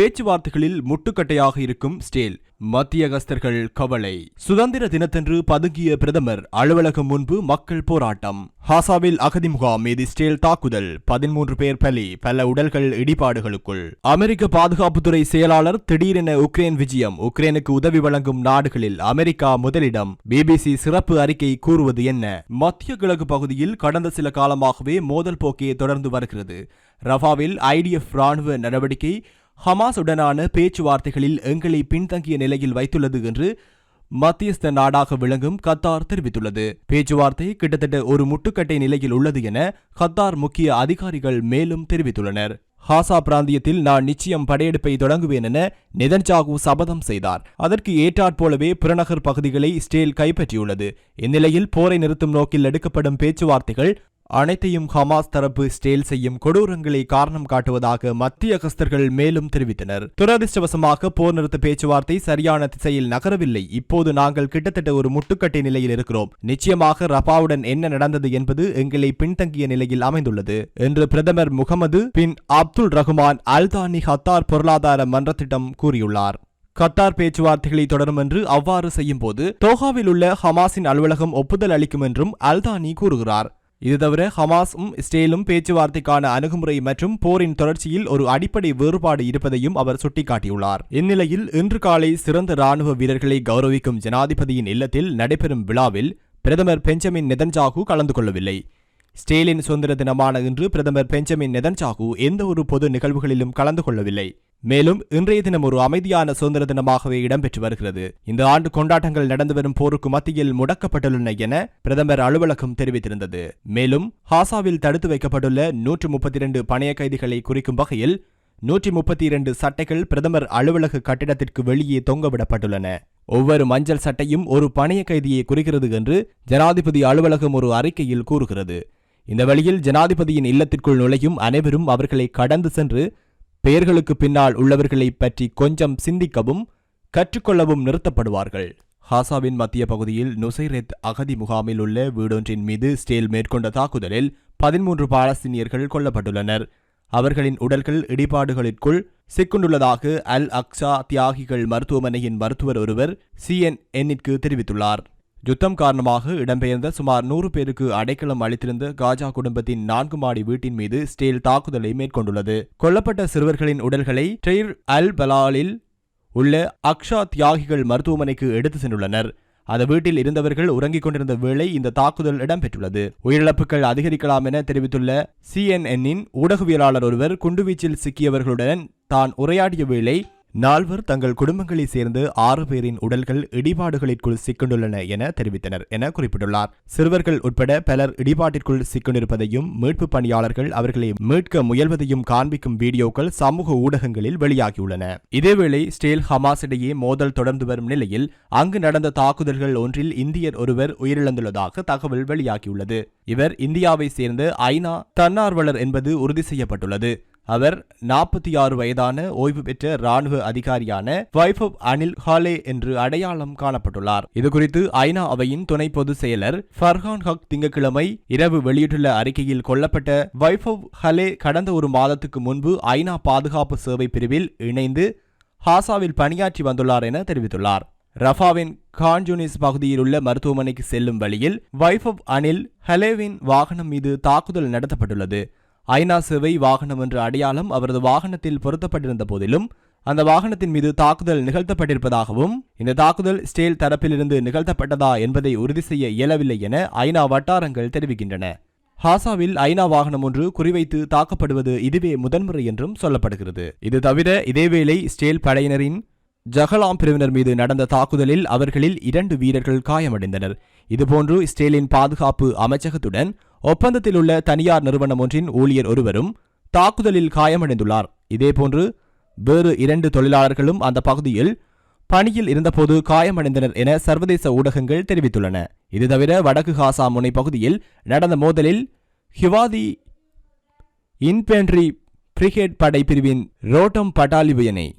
பேச்சுவார்த்தைகளில் முட்டுக்கட்டையாக இருக்கும் ஸ்டேல் மத்தியகஸ்தர்கள் கவலை. சுதந்திர தினத்தன்று பதுங்கிய பிரதமர் அலுவலகம் முன்பு மக்கள் போராட்டம். ஹாசாவில் அகதி முகாம் மீது ஸ்டேல் தாக்குதல் பதிமூன்று பேர் பலி பல உடல்கள் இடிபாடுகளுக்குள். அமெரிக்க பாதுகாப்புத்துறை செயலாளர் திடீரென உக்ரைன் விஜயம் உக்ரைனுக்கு உதவி வழங்கும் நாடுகளில் அமெரிக்கா முதலிடம். பிபிசி சிறப்பு அறிக்கை கூறுவது என்ன? மத்திய கிழக்கு பகுதியில் கடந்த சில காலமாகவே மோதல் போக்கே தொடர்ந்து வருகிறது. ரஃபாவில் ஐடிஎஃப் ராணுவ நடவடிக்கை ஹமாஸுடனான பேச்சுவார்த்தைகளில் எங்களை பின்தங்கிய நிலையில் வைத்துள்ளது என்று மத்தியஸ்த நாடாக விளங்கும் கத்தார் தெரிவித்துள்ளது. பேச்சுவார்த்தை கிட்டத்தட்ட ஒரு முட்டுக்கட்டை நிலையில் உள்ளது என கத்தார் முக்கிய அதிகாரிகள் மேலும் தெரிவித்துள்ளனர். ஹாசா பிராந்தியத்தில் நான் நிச்சயம் படையெடுப்பை தொடங்குவேன் என நெதன்ஜாகு சபதம் செய்தார். அதற்கு ஏற்றாற்போலவே புறநகர் பகுதிகளை ஸ்டேல் கைப்பற்றியுள்ளது. இந்நிலையில் போரை நிறுத்தும் நோக்கில் எடுக்கப்படும் பேச்சுவார்த்தைகள் அனைத்தையும் ஹமாஸ் தரப்பு ஸ்டேல் செய்யும் கொடூரங்களை காரணம் காட்டுவதாக மத்திய அகஸ்தர்கள் மேலும் தெரிவித்தனர். துரதிருஷ்டவசமாக போர் நிறுத்த பேச்சுவார்த்தை சரியான திசையில் நகரவில்லை. இப்போது நாங்கள் கிட்டத்தட்ட ஒரு முட்டுக்கட்டை நிலையில் இருக்கிறோம். நிச்சயமாக ரபாவுடன் என்ன நடந்தது என்பது எங்களை பின்தங்கிய நிலையில் அமைந்துள்ளது. என்று பிரதமர் Mohammed bin Abdul Rahman Al Thani Qatar பொருளாதார மன்றத்திடம் கூறியுள்ளார். கத்தார் பேச்சுவார்த்தைகளை தொடரும் என்று அவ்வாறு செய்யும் போது தோஹாவில் உள்ள ஹமாஸின் அலுவலகம் ஒப்புதல் அளிக்கும் என்றும் அல்தானி கூறுகிறார். இது தவிர ஹமாஸும் இஸ்ரேலும் பேச்சுவார்த்தைக்கான அணுகுமுறை மற்றும் போரின் தொடர்ச்சியில் ஒரு அடிப்படை வேறுபாடு இருப்பதையும் அவர் சுட்டிக்காட்டியுள்ளார். இந்நிலையில் இன்று காலை சிறந்த ராணுவ வீரர்களை கௌரவிக்கும் ஜனாதிபதியின் இல்லத்தில் நடைபெறும் விழாவில் பிரதமர் பெஞ்சமின் நெதன்ஜாகு கலந்து கொள்ளவில்லை. ஸ்டேலின் சுதந்திர தினமான இன்று பிரதமர் பெஞ்சமின் நெதன்சாகு எந்த ஒரு பொது நிகழ்வுகளிலும் கலந்து கொள்ளவில்லை. மேலும் இன்றைய தினம் ஒரு அமைதியான சுதந்திர தினமாகவே இடம்பெற்று வருகிறது. இந்த ஆண்டு கொண்டாட்டங்கள் நடந்து வரும் போருக்கு மத்தியில் முடக்கப்பட்டுள்ளன என பிரதமர் அலுவலகம் தெரிவித்திருந்தது. மேலும் ஹாசாவில் தடுத்து வைக்கப்பட்டுள்ள நூற்று முப்பத்தி இரண்டு பணைய கைதிகளை குறிக்கும் வகையில் நூற்றி முப்பத்தி இரண்டு சட்டைகள் பிரதமர் அலுவலக கட்டிடத்திற்கு வெளியே தொங்கவிடப்பட்டுள்ளன. ஒவ்வொரு மஞ்சள் சட்டையும் ஒரு பணைய கைதியை குறிக்கிறது என்று ஜனாதிபதி அலுவலகம் ஒரு அறிக்கையில் கூறுகிறது. இந்த வழியில் ஜனாதிபதியின் இல்லத்திற்குள் நுழையும் அனைவரும் அவர்களை கடந்து சென்று பெயர்களுக்கு பின்னால் உள்ளவர்களை பற்றி கொஞ்சம் சிந்திக்கவும் கற்றுக்கொள்ளவும் நிறுத்தப்படுவார்கள். ஹாசாவின் மத்திய பகுதியில் நுசைரெத் அகதி முகாமில் உள்ள வீடொன்றின் மீது ஸ்டேல் மேற்கொண்ட தாக்குதலில் பதிமூன்று பாலஸ்தீனியர்கள் கொல்லப்பட்டுள்ளனர். அவர்களின் உடல்கள் இடிபாடுகளிற்குள் சிக்குண்டுள்ளதாக அல் அக்ஸா தியாகிகள் மருத்துவமனையின் மருத்துவர் ஒருவர் சிஎன்என்னிற்கு தெரிவித்துள்ளார். யுத்தம் காரணமாக இடம்பெயர்ந்த சுமார் நூறு பேருக்கு அடைக்கலம் அளித்திருந்த காஜா குடும்பத்தின் நான்கு மாடி வீட்டின் மீது ஸ்டேல் தாக்குதலை மேற்கொண்டுள்ளது. கொல்லப்பட்ட சிறுவர்களின் உடல்களை டெய்ர் அல் பலாலில் உள்ள அக்ஷா தியாகிகள் மருத்துவமனைக்கு எடுத்து சென்றுள்ளனர். அந்த வீட்டில் இருந்தவர்கள் உறங்கிக் கொண்டிருந்த வேளை இந்த தாக்குதல் இடம்பெற்றுள்ளது. உயிரிழப்புகள் அதிகரிக்கலாம் என தெரிவித்துள்ள சிஎன்என்னின் ஊடகவியலாளர் ஒருவர் குண்டுவீச்சில் சிக்கியவர்களுடன் தான் உரையாடிய வேளை நால்வர் தங்கள் குடும்பங்களைச் சேர்ந்து ஆறு பேரின் உடல்கள் இடிபாடுகளிற்குள் சிக்கொண்டுள்ளன என தெரிவித்தனர் என குறிப்பிட்டுள்ளார். சிறுவர்கள் உட்பட பலர் இடிபாட்டிற்குள் சிக்கொண்டிருப்பதையும் மீட்பு பணியாளர்கள் அவர்களை மீட்க முயல்வதையும் காண்பிக்கும் வீடியோக்கள் சமூக ஊடகங்களில் வெளியாகியுள்ளன. இதேவேளை ஸ்டேல் ஹமாஸ் இடையே மோதல் தொடர்ந்து வரும் நிலையில் அங்கு நடந்த தாக்குதல்கள் ஒன்றில் இந்தியர் ஒருவர் உயிரிழந்துள்ளதாக தகவல் வெளியாகியுள்ளது. இவர் இந்தியாவை சேர்ந்த ஐநா தன்னார்வலர் என்பது உறுதி செய்யப்பட்டுள்ளது. அவர் நாற்பத்தி ஆறு வயதான ஓய்வு பெற்ற ராணுவ அதிகாரியான வைபவ் அனில் ஹாலே என்று அடையாளம் காணப்பட்டுள்ளார். இதுகுறித்து ஐநா அவையின் துணை பொதுச் செயலர் ஃபர்ஹான் ஹக் திங்கட்கிழமை இரவு வெளியிட்டுள்ள அறிக்கையில் கொல்லப்பட்ட வைபவ் ஹலே கடந்த ஒரு மாதத்துக்கு முன்பு ஐநா பாதுகாப்பு சேவை பிரிவில் இணைந்து ஹாசாவில் பணியாற்றி வந்துள்ளார் என தெரிவித்துள்ளார். ரஃபாவின் கான்ஜூனிஸ் பகுதியில் உள்ள மருத்துவமனைக்கு செல்லும் வழியில் வைஃப் அனில் ஹலேவின் வாகனம் மீது தாக்குதல் நடத்தப்பட்டுள்ளது. ஐநா சேவை வாகனம் என்ற அடையாளம் அவரது வாகனத்தில் பொருத்தப்பட்டிருந்த போதிலும் அந்த வாகனத்தின் மீது தாக்குதல் நிகழ்த்தப்பட்டிருப்பதாகவும் இந்த தாக்குதல் ஸ்டேல் தரப்பிலிருந்து நிகழ்த்தப்பட்டதா என்பதை உறுதி செய்ய இயலவில்லை என ஐநா வட்டாரங்கள் தெரிவிக்கின்றன. ஹாசாவில் ஐநா வாகனம் ஒன்று குறிவைத்து தாக்கப்படுவது இதுவே முதன்முறை என்றும் சொல்லப்படுகிறது. இது தவிர இதேவேளை ஸ்டேல் படையினரின் ஜஹலாம் பிரிவினர் மீது நடந்த தாக்குதலில் அவர்களில் இரண்டு வீரர்கள் காயமடைந்தனர். இதுபோன்று ஸ்டேலின் பாதுகாப்பு அமைச்சகத்துடன் ஒப்பந்தத்தில் உள்ள தனியார் நிறுவனம் ஒன்றின் ஊழியர் ஒருவரும் தாக்குதலில் காயமடைந்துள்ளார். இதேபோன்று வேறு இரண்டு தொழிலாளர்களும் அந்த பகுதியில் பணியில் இருந்தபோது காயமடைந்தனர் என சர்வதேச ஊடகங்கள் தெரிவித்துள்ளன. இது தவிர வடக்கு காசா முனை பகுதியில் நடந்த மோதலில் ஹிவாதி இன்பென்ட்ரி பிரிகேட் படை பிரிவின் ரோட்டம் பட்டாலியனை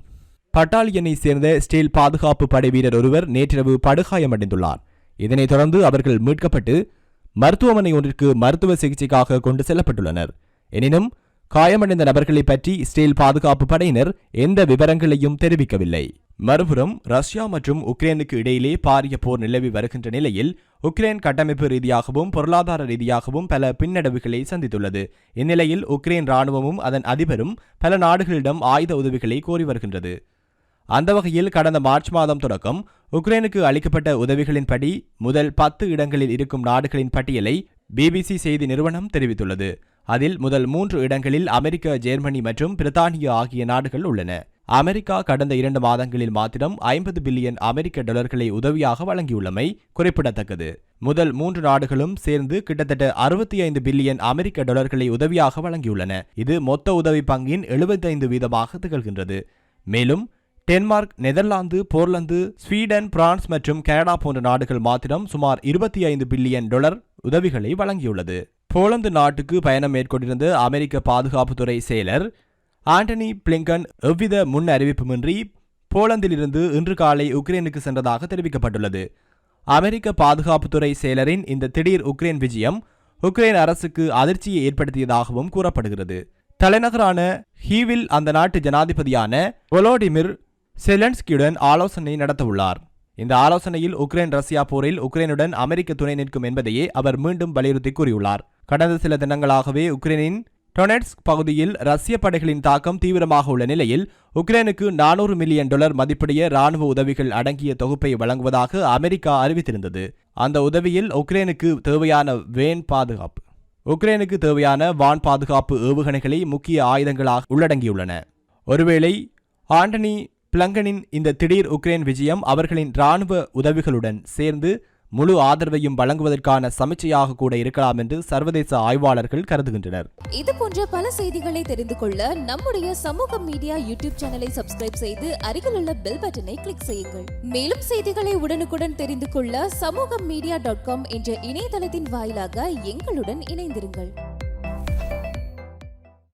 பட்டாலியனை சேர்ந்த ஸ்டீல் பாதுகாப்பு படை வீரர் ஒருவர் நேற்றிரவு படுகாயமடைந்துள்ளார். இதனைத் தொடர்ந்து அவர்கள் மீட்கப்பட்டு மருத்துவமனை ஒன்றிற்கு மருத்துவ சிகிச்சைக்காக கொண்டு செல்லப்பட்டுள்ளனர். எனினும் காயமடைந்த நபர்களை பற்றி இஸ்ரேல் பாதுகாப்பு படையினர் எந்த விவரங்களையும் தெரிவிக்கவில்லை. மறுபுறம் ரஷ்யா மற்றும் உக்ரைனுக்கு இடையிலே பாரிய போர் நிலவி வருகின்ற நிலையில் உக்ரைன் கட்டமைப்பு ரீதியாகவும் பொருளாதார ரீதியாகவும் பல பின்னடைவுகளை சந்தித்துள்ளது. இந்நிலையில் உக்ரைன் ராணுவமும் அதன் அதிபரும் பல நாடுகளிடம் ஆயுத உதவிகளை கோரி வருகின்றது. அந்த வகையில் கடந்த மார்ச் மாதம் தொடக்கம் உக்ரைனுக்கு அளிக்கப்பட்ட உதவிகளின்படி முதல் பத்து இடங்களில் இருக்கும் நாடுகளின் பட்டியலை பிபிசி செய்தி நிறுவனம் தெரிவித்துள்ளது. அதில் முதல் மூன்று இடங்களில் அமெரிக்கா ஜெர்மனி மற்றும் பிரித்தானியா ஆகிய நாடுகள் உள்ளன. அமெரிக்கா கடந்த இரண்டு மாதங்களில் மாத்திரம் ஐம்பது பில்லியன் அமெரிக்க டாலர்களை உதவியாக வழங்கியுள்ளமை குறிப்பிடத்தக்கது. முதல் மூன்று நாடுகளும் சேர்ந்து கிட்டத்தட்ட அறுபத்தி ஐந்து பில்லியன் அமெரிக்க டாலர்களை உதவியாக வழங்கியுள்ளன. இது மொத்த உதவி பங்கின் எழுபத்தைந்து வீதமாக திகழ்கின்றது. மேலும் Denmark Netherlands Poland Sweden France மற்றும் கனடா போன்ற நாடுகள் மாத்திரம் சுமார் இருபத்தி ஐந்து பில்லியன் டாலர் உதவிகளை வழங்கியுள்ளது. போலந்து நாட்டுக்கு பயணம் மேற்கொண்டிருந்த அமெரிக்க பாதுகாப்புத்துறை செயலர் ஆண்டனி பிளிங்கன் எவ்வித முன் அறிவிப்புமின்றி போலந்திலிருந்து இன்று காலை உக்ரைனுக்கு சென்றதாக தெரிவிக்கப்பட்டுள்ளது. அமெரிக்க பாதுகாப்புத்துறை செயலரின் இந்த திடீர் உக்ரைன் விஜயம் உக்ரைன் அரசுக்கு அதிர்ச்சியை ஏற்படுத்தியதாகவும் கூறப்படுகிறது. தலைநகரான ஹீவில் அந்த நாட்டு ஜனாதிபதியான ஒலோடிமிர் செலன்ஸ்கியுடன் ஆலோசனை நடத்தவுள்ளார். இந்த ஆலோசனையில் உக்ரைன் ரஷ்யா போரில் உக்ரைனுடன் அமெரிக்க துணை நிற்கும் என்பதையே அவர் மீண்டும் வலியுறுத்தி கூறியுள்ளார். கடந்த சில தினங்களாகவே உக்ரைனின் டொனெட்ஸ்க் பகுதியில் ரஷ்ய படைகளின் தாக்கம் தீவிரமாக உள்ள நிலையில் உக்ரைனுக்கு நானூறு மில்லியன் டாலர் மதிப்புடைய ராணுவ உதவிகள் அடங்கிய தொகுப்பை வழங்குவதாக அமெரிக்கா அறிவித்திருந்தது. அந்த உதவியில் உக்ரைனுக்கு தேவையான வேன் பாதுகாப்பு உக்ரைனுக்கு தேவையான வான் பாதுகாப்பு ஏவுகணைகளை முக்கிய ஆயுதங்களாக உள்ளடங்கியுள்ளன. ஒருவேளை ஆண்டனி பிளங்கனின் இந்த திடீர் உக்ரைன் விஜயம் அவர்களின் ராணுவ உதவிகளுடன் சேர்ந்து முழு ஆதரவையும் வழங்குவதற்கான சமிச்சையாக கூட இருக்கலாம் என்று சர்வதேச ஆய்வாளர்கள் கருதுகின்றனர். இது போன்ற பல செய்திகளை தெரிந்து கொள்ள நம்முடைய சமூக மீடியா யூடியூப் சேனலை சப்ஸ்கிரைப் செய்து அருகில் உள்ள பெல் பட்டனை கிளிக் செய்யுங்கள். மேலும் செய்திகளை உடனுக்குடன் தெரிந்து கொள்ள சமூக மீடியா டாட் காம் என்ற இணையதளத்தின் வாயிலாக எங்களுடன் இணைந்திருங்கள்.